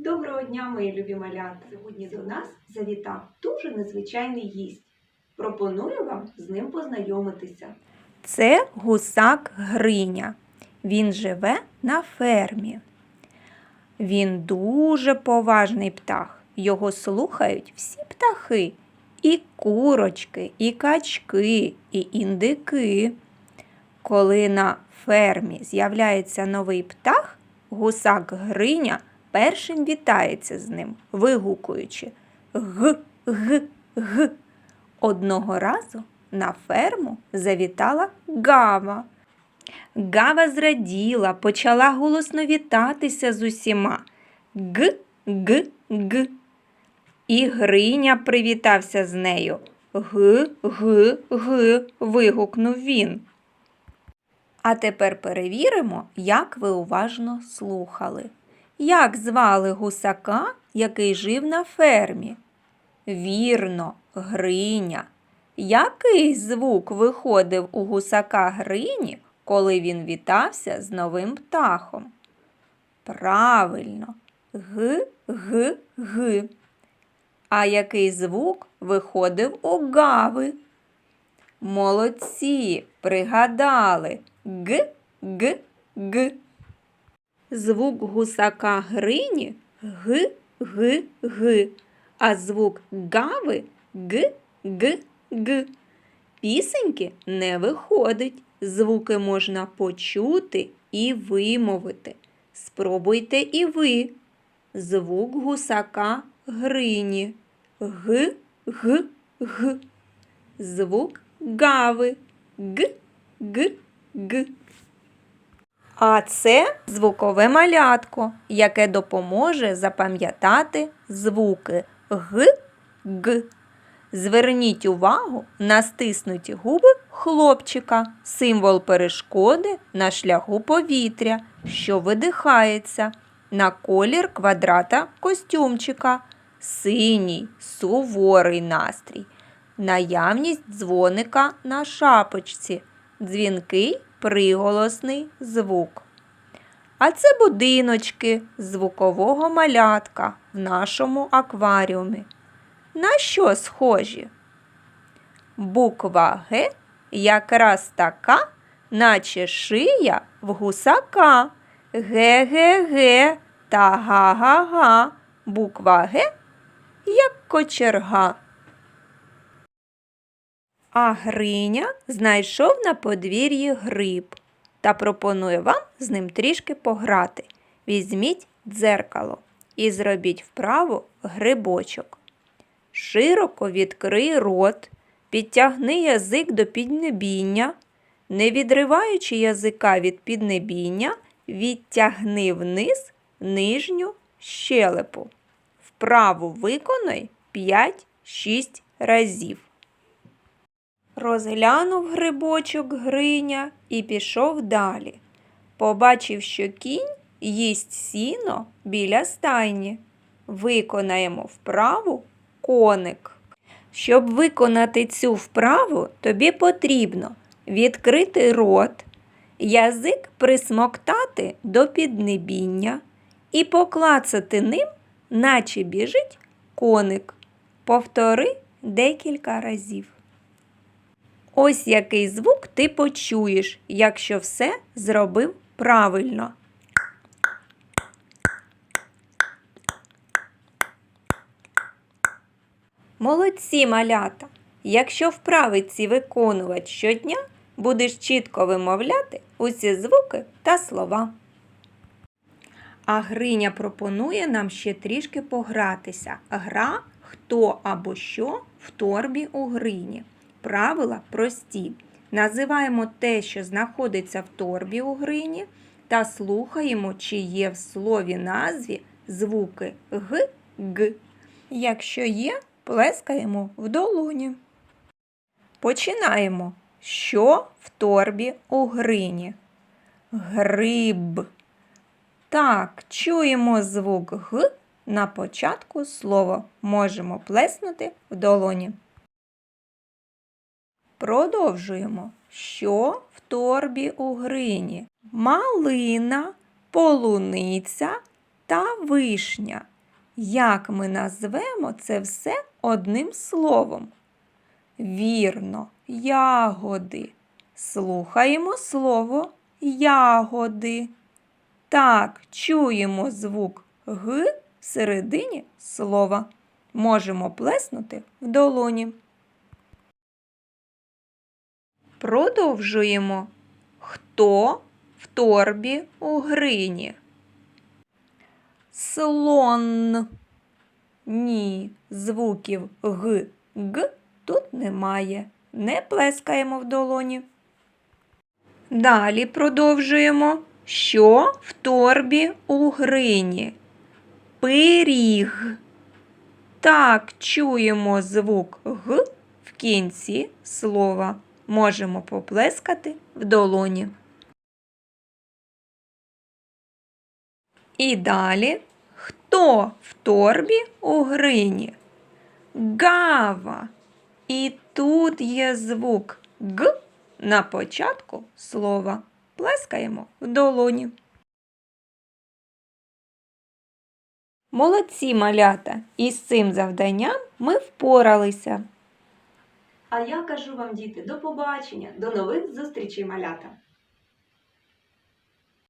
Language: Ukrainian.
Доброго дня, мої любі малята! Сьогодні до нас завітав дуже незвичайний гість. Пропоную вам з ним познайомитися. Це гусак Гриня. Він живе на фермі. Він дуже поважний птах. Його слухають всі птахи. І курочки, і качки, і індики. Коли на фермі з'являється новий птах, гусак Гриня першим вітається з ним, вигукуючи г, г, г. Одного разу на ферму завітала гава. Гава зраділа, почала голосно вітатися з усіма. Г, г, г. І Гриня привітався з нею. Г, г, г. вигукнув він. А тепер перевіримо, як ви уважно слухали. Як звали гусака, який жив на фермі? Вірно, Гриня. Який звук виходив у гусака Грині, коли він вітався з новим птахом? Правильно, г, г, г. А який звук виходив у гави? Молодці, пригадали г, г, г. Звук гусака Грині г, г, г, а звук гави г, г, г. Пісеньки не виходить. Звуки можна почути і вимовити. Спробуйте і ви. Звук гусака Грині г, г, г. Звук гави г, г, г. А це звукове малятко, яке допоможе запам'ятати звуки г, г. Зверніть увагу на стиснуті губи хлопчика, символ перешкоди на шляху повітря, що видихається, на колір квадрата костюмчика, синій, суворий настрій, наявність дзвоника на шапочці, дзвінкий приголосний звук. А це будиночки звукового малятка в нашому акваріумі. На що схожі? Буква Г якраз така, наче шия в гусака. Ге-ге-ге та га-га-га. Буква Г як кочерга. А Гриня знайшов на подвір'ї гриб та пропонує вам з ним трішки пограти. Візьміть дзеркало і зробіть вправо грибочок. Широко відкрий рот, підтягни язик до піднебіння, не відриваючи язика від піднебіння, відтягни вниз нижню щелепу. Вправу виконай 5-6 разів. Розглянув грибочок Гриня і пішов далі. Побачив, що кінь їсть сіно біля стайні. Виконаємо вправу коник. Щоб виконати цю вправу, тобі потрібно відкрити рот, язик присмоктати до піднебіння і поклацати ним, наче біжить коник. Повтори декілька разів. Ось який звук ти почуєш, якщо все зробив правильно. Молодці малята! Якщо вправи ці виконувати щодня, будеш чітко вимовляти усі звуки та слова. А Гриня пропонує нам ще трішки погратися. Гра хто або що в торбі у Грині. Правила прості. Називаємо те, що знаходиться в торбі у Грині, та слухаємо, чи є в слові назві звуки г, г. Якщо є, плескаємо в долоні. Починаємо. Що в торбі у Грині? Гриб. Так, чуємо звук Г на початку слова. Можемо плеснути в долоні. Продовжуємо. Що в торбі у Грині? Малина, полуниця та вишня. Як ми назвемо це все одним словом? Вірно, ягоди. Слухаємо слово ягоди. Так, чуємо звук г всередині слова. Можемо плеснути в долоні. Продовжуємо. Хто в торбі у грині? Слон. Ні, звуків г, г тут немає. Не плескаємо в долоні. Далі продовжуємо. Що в торбі у грині? Пиріг. Так, чуємо звук г в кінці слова. Можемо поплескати в долоні. І далі. Хто в торбі у грині? Гава. І тут є звук г на початку слова. Плескаємо в долоні. Молодці малята! Із цим завданням ми впоралися. А я кажу вам, діти, до побачення, до нових зустрічей, малята!